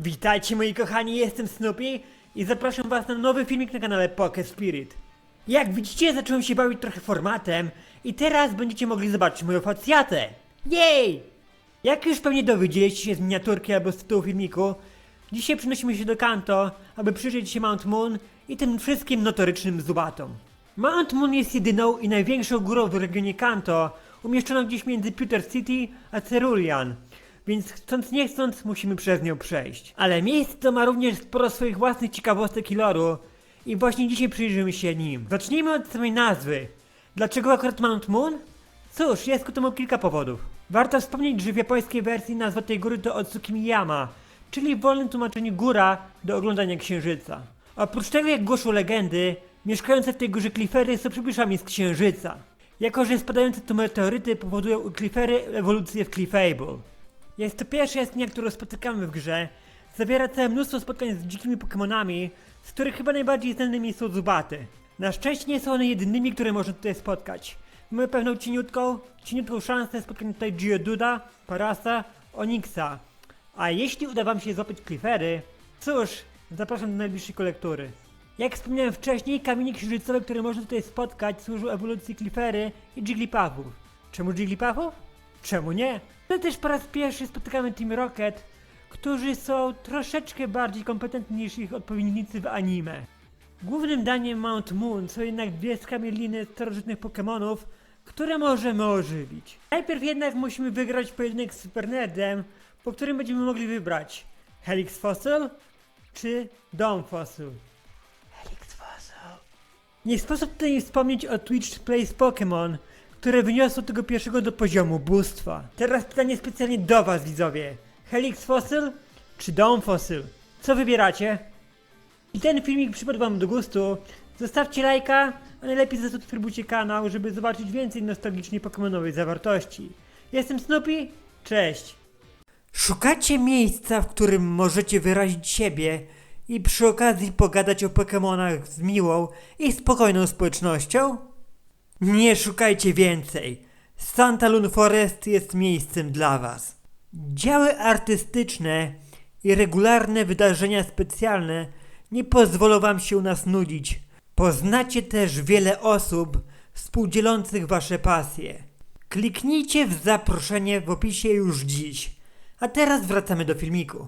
Witajcie moi kochani, jestem Snoopy i zapraszam was na nowy filmik na kanale Poke Spirit. Jak widzicie zacząłem się bawić trochę formatem i teraz będziecie mogli zobaczyć moją facjatę. Jej! Jak już pewnie dowiedzieliście się z miniaturki albo z tytułu filmiku, dzisiaj przenosimy się do Kanto, aby przyjrzeć się Mount Moon i tym wszystkim notorycznym zubatom. Mount Moon jest jedyną i największą górą w regionie Kanto, umieszczoną gdzieś między Pewter City a Cerulean, więc chcąc nie chcąc musimy przez nią przejść. Ale miejsce to ma również sporo swoich własnych ciekawostek i loru i właśnie dzisiaj przyjrzymy się nim. Zacznijmy od samej nazwy. Dlaczego akurat Mount Moon? Cóż, jest ku temu kilka powodów. Warto wspomnieć, że w japońskiej wersji nazwa tej góry to Otsukimiyama, czyli w wolnym tłumaczeniu góra do oglądania księżyca. Oprócz tego, jak głoszą legendy, mieszkające w tej górze klifery są przybyszami z księżyca. Jako, że spadające tu meteoryty powodują u klifery ewolucję w Cliffable. Jest to pierwsza jaskinia, którą spotykamy w grze. Zawiera całe mnóstwo spotkań z dzikimi Pokémonami, z których chyba najbardziej znanymi są Zubaty. Na szczęście nie są one jedynymi, które można tutaj spotkać. Mamy pewną cieniutką, cieniutką szansę spotkania tutaj Geoduda, Parasa, Onyxa. A jeśli uda wam się złapać Cliffery, cóż, zapraszam do najbliższej kolektury. Jak wspomniałem wcześniej, kamienie księżycowe, które można tutaj spotkać, służą ewolucji Cliffery i Jigglypuffów. Czemu Jigglypuffów? Czemu nie? To też po raz pierwszy spotykamy Team Rocket, którzy są troszeczkę bardziej kompetentni niż ich odpowiednicy w anime. Głównym daniem Mount Moon są jednak dwie skamieliny starożytnych Pokémonów, które możemy ożywić. Najpierw jednak musimy wygrać pojedynek z Super Nerdem, po którym będziemy mogli wybrać Helix Fossil czy Dom Fossil. Helix Fossil. Nie sposób tutaj nie wspomnieć o Twitch Plays Pokémon, które wyniosło tego pierwszego do poziomu bóstwa. Teraz pytanie specjalnie do was widzowie. Helix Fossil czy Dom Fossil? Co wybieracie? I ten filmik przypadł wam do gustu, zostawcie lajka, a najlepiej zasubskrybujcie kanał, żeby zobaczyć więcej nostalgicznej pokemonowej zawartości. Jestem Snoopy, cześć! Szukacie miejsca, w którym możecie wyrazić siebie i przy okazji pogadać o Pokemonach z miłą i spokojną społecznością? Nie szukajcie więcej. Santa Lun Forest jest miejscem dla Was. Działy artystyczne i regularne wydarzenia specjalne nie pozwolą Wam się u nas nudzić. Poznacie też wiele osób współdzielących Wasze pasje. Kliknijcie w zaproszenie w opisie już dziś. A teraz wracamy do filmiku.